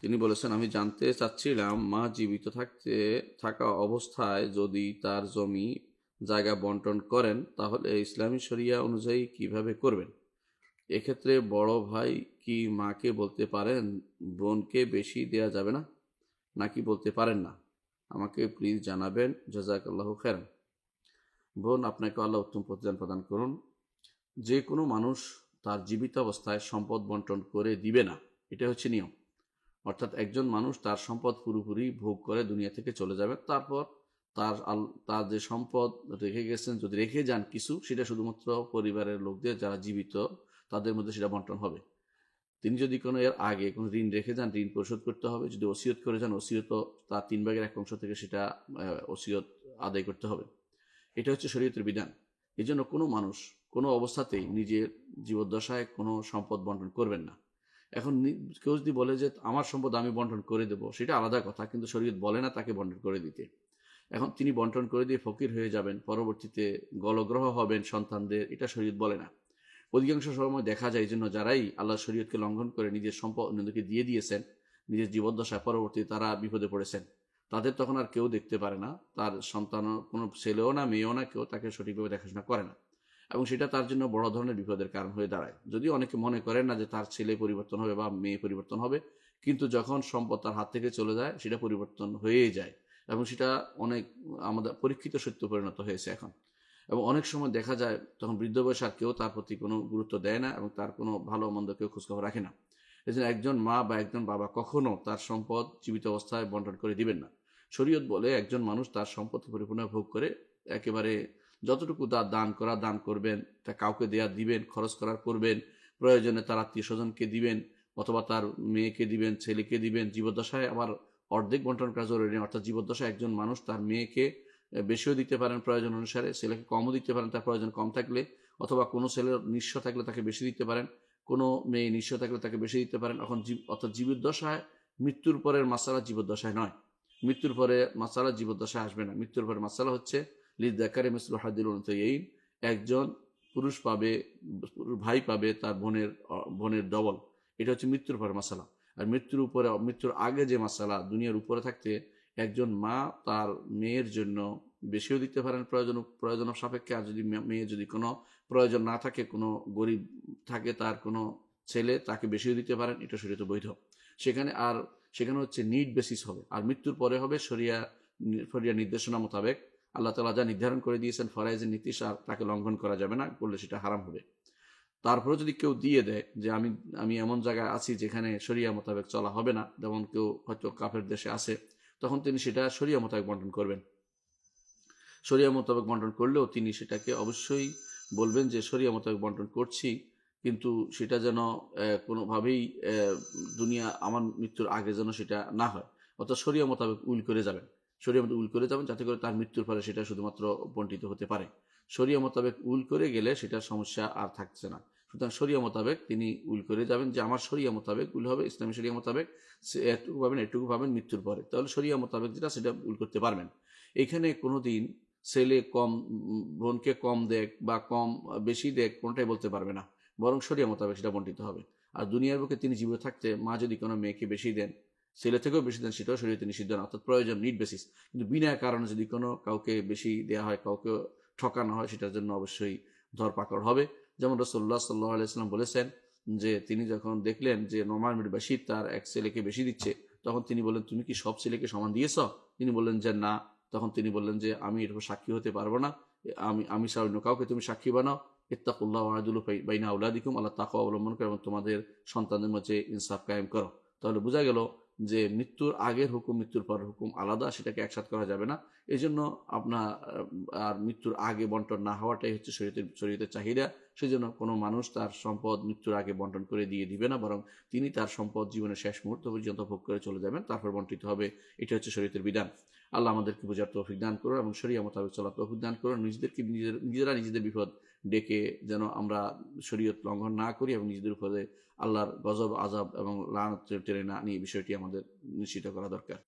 তিনি বলেছেন, আমি জানতে চাচ্ছিলাম, মা জীবিত থাকতে, থাকা অবস্থায় যদি তার জমি জায়গা বন্টন করেন, তাহলে ইসলামী শরিয়া অনুযায়ী কীভাবে করবেন? এক্ষেত্রে বড় ভাই কি মাকে বলতে পারেন, বোনকে বেশি দেয়া যাবে না? নাকি বলতে পারেন না? আমাকে প্লিজ জানাবেন জাজাক আল্লাহ খেরান বোন, আপনাকে আল্লাহ উত্তম প্রতিদান প্রদান করুন। যে কোনো মানুষ তার জীবিত অবস্থায় সম্পদ বন্টন করে দিবে না। এটা হচ্ছে নিয়ম। অর্থাৎ একজন মানুষ তার সম্পদ পুরোপুরি ভোগ করে দুনিয়া থেকে চলে যাবে। তারপর তার তার যে সম্পদ রেখে গেছেন, যদি রেখে যান কিছু, সেটা শুধুমাত্র পরিবারের লোকদের যারা জীবিত, তাদের মধ্যে সেটা বন্টন হবে। তিনি যদি কোনো এর আগে কোনো ঋণ রেখে যান, ঋণ পরিশোধ করতে হবে। যদি ওসিয়ত করে যান, ওসিয়ত তার তিন ভাগের এক অংশ থেকে সেটা ওসিয়ত আদায় করতে হবে। এটা হচ্ছে শরীয়তের বিধান। এই জন্য কোনো মানুষ কোনো অবস্থাতেই নিজের জীবদ্দশায় কোনো সম্পদ বন্টন করবেন না। এখন কেউ যদি বলে যে আমার সম্পদ আমি বন্টন করে দেবো, সেটা আলাদা কথা, কিন্তু শরীয়ত বলে না তাকে বন্টন করে দিতে। এখন তিনি বন্টন করে দিয়ে ফকির হয়ে যাবেন, পরবর্তীতে গলগ্রহ হবেন সন্তানদের, এটা শরীয়ত বলে না। অধিকাংশ সময় দেখা যায় জন্য যারাই আল্লাহ শরীয়তকে লঙ্ঘন করে নিজের সম্পদ অন্যদেরকে দিয়ে দিয়েছেন, নিজের জীবদ্দশায় পরবর্তী তারা বিপদে পড়েছেন। তাদের তখন আর কেউ দেখতে পারে না, তার সন্তান কোনো ছেলেও না, মেয়েও না, কেউ তাকে সঠিকভাবে দেখাশোনা করে না। এবং সেটা তার জন্য বড় ধরনের বিপদের কারণ হয়ে দাঁড়ায়। যদিও অনেকে মনে করেন না যে তার ছেলে পরিবর্তন হবে বা মেয়ে পরিবর্তন হবে, কিন্তু যখন সম্পদ তার হাত থেকে চলে যায়, সেটা পরিবর্তন হয়েই যায় এবং সেটা অনেক আমাদের পরীক্ষিত সত্য পরিণত হয়েছে এখন। এবং অনেক সময় দেখা যায় তখন বৃদ্ধ বয়স আর কেউ তার প্রতি কোনো গুরুত্ব দেয় না এবং তার কোনো ভালো মন্দ কেউ খোঁজখবর রাখে না। এই একজন মা বা একজন বাবা কখনো তার সম্পদ জীবিত অবস্থায় বন্টন করে দিবেন না। শরীয়ত বলে একজন মানুষ তার সম্পদ পরিপূর্ণ ভোগ করে একেবারে যতটুকু তার দান করা দান করবেন, তা কাউকে দেয়া দিবেন, খরচ করার করবেন, প্রয়োজনে তার আত্মীয় স্বজনকে দিবেন, অথবা তার মেয়েকে দিবেন, ছেলেকে দিবেন, জীবদ্দশায় আবার অর্ধেক বন্টন করা জরুরি অর্থাৎ জীবদ্দশায় একজন মানুষ তার মেয়েকে বেশিও দিতে পারেন প্রয়োজন অনুসারে, ছেলেকে কমও দিতে পারেন, তার প্রয়োজন কম থাকলে, অথবা কোনো ছেলের নিঃস্ব থাকলে তাকে বেশি দিতে পারেন, কোনো মেয়ে নিঃস্ব থাকলে তাকে বেশি দিতে পারেন, এখন জীব, অর্থাৎ জীবদ্দশায় মৃত্যুর পরের মাসালা জীবদ্দশায় নয়, মৃত্যুর পরে মাসালা জীবদ্দশায় আসবে না, মৃত্যুর পরে মাসালা হচ্ছে লিদ দেখারে মিসলু হাদিল এই একজন পুরুষ পাবে, ভাই পাবে তার বোনের বোনের ডবল। এটা হচ্ছে মৃত্যুর পরে মাসালা। আর মৃত্যুর উপরে, মৃত্যুর আগে যে মাসালা, দুনিয়ার উপরে থাকতে একজন মা তার মেয়ের জন্য বেশিও দিতে পারেন প্রয়োজন প্রয়োজন সাপেক্ষে। আর যদি মেয়ে যদি কোনো প্রয়োজন না থাকে, কোনো গরিব থাকে তার কোনো ছেলে তাকে বেশিও দিতে পারেন, এটা শরীয়তে বৈধ। সেখানে আর, সেখানে হচ্ছে নিড বেসিস হবে। আর মৃত্যুর পরে হবে শরিয়া শরিয়া নির্দেশনা মোতাবেক আল্লাহ তালা যা নির্ধারণ করে দিয়েছেন ফরাইজের নীতি তাকে লঙ্ঘন করা যাবে না, করলে সেটা হারাম হবে। তারপরে যদি কেউ দিয়ে দেয় যে আমি আমি এমন জায়গায় আছি যেখানে শরিয়া মোতাবেক চলা হবে না, যেমন কেউ হয়তো কাফের দেশে আছে, তখন তিনি সেটা শরিয়া মোতাবেক বন্টন করবেন। শরিয়া মোতাবেক বন্টন করলেও তিনি সেটাকে অবশ্যই বলবেন যে শরিয়া মোতাবেক বন্টন করছি, কিন্তু সেটা যেন কোনোভাবেই দুনিয়া আমার মৃত্যুর আগে যেন সেটা না হয়, অর্থাৎ শরিয়া মোতাবেক উইল করে যাবেন। শরিয়া মোতাবেক উইল করে যাবেন, যাতে করে তার মৃত্যুর পরে সেটা শুধুমাত্র বন্টিত হতে পারে। শরিয়া মোতাবেক উল করে গেলে সেটার সমস্যা আর থাকছে না। সুতরাং শরিয়া মোতাবেক তিনি উল করে যাবেন যে আমার শরিয়া মোতাবেক উল হবে, ইসলামী শরিয়া মোতাবেক সে এটুকু পাবেন এটুকু পাবেন মৃত্যুর পরে। তাহলে শরিয়া মোতাবেক যেটা, সেটা উল করতে পারবেন। এখানে কোনো দিন ছেলে কম, বোনকে কম দেখ বা কম, বেশি দেখ, কোনটাই বলতে পারবে না। বরং শরিয়া মোতাবেক সেটা বন্টিত হবে। আর দুনিয়ার বুকে তিনি জীবিত থাকতে মা যদি কোনো মেয়েকে বেশি দেন ছেলে থেকেও বেশি দেন, সেটাও শরীরে নিষিদ্ধ না অর্থাৎ প্রয়োজন নিড বেসিস কিন্তু বিনা কারণে যদি কোনো কাউকে বেশি দেওয়া হয় কাউকে ঠকানো হয়, সেটার জন্য অবশ্যই ধরপাকড় হবে। যেমন রসল্লাহ সাল্লাহ আলাইসাল্লাম বলেছেন যে, তিনি যখন দেখলেন যে নোমান বিন বাশির তার এক ছেলেকে বেশি দিচ্ছে, তখন তিনি বললেন, তুমি কি সব ছেলেকে সমান দিয়েছ? তিনি বললেন যে, না। তখন তিনি বললেন যে, আমি এর উপর সাক্ষী হতে পারব না। আমি আমি ছাড়া অন্য কাউকে তুমি সাক্ষী বানাও। ইত্তাকুল্লাহ আদুল বাইনা উলাদিকুম আল্লাহ তাকে অবলম্বন করো এবং তোমাদের সন্তানদের মধ্যে ইনসাফ কায়েম করো। তাহলে বোঝা গেল যে মৃত্যুর আগের হুকুম, মৃত্যুর পর হুকুম আলাদা, সেটাকে একসাথ করা যাবে না। এই জন্য আপনার, আর মৃত্যুর আগে বন্টন না হওয়াটাই হচ্ছে শরীরের শরীরের চাহিদা। সেই জন্য কোনো মানুষ তার সম্পদ মৃত্যুর আগে বন্টন করে দিয়ে দিবে না, বরং তিনি তার সম্পদ জীবনের শেষ মুহূর্ত পর্যন্ত ভোগ করে চলে যাবেন, তারপর বন্টিত হবে। এটা হচ্ছে শরীরের বিধান। আল্লাহ আমাদেরকে বোঝার তৌফিক দান করুন এবং শরিয়া মোতাবেক চলার তৌফিক দান করুন। নিজেদেরকে নিজের, নিজেরা নিজেদের বিপদ ডেকে যেন আমরা শরীয়ত লঙ্ঘন না করি এবং নিজেদের উপরে আল্লাহর গজব আজাব এবং লানত টেনে না নিয়ে বিষয়টি আমাদের নিশ্চিত করা দরকার।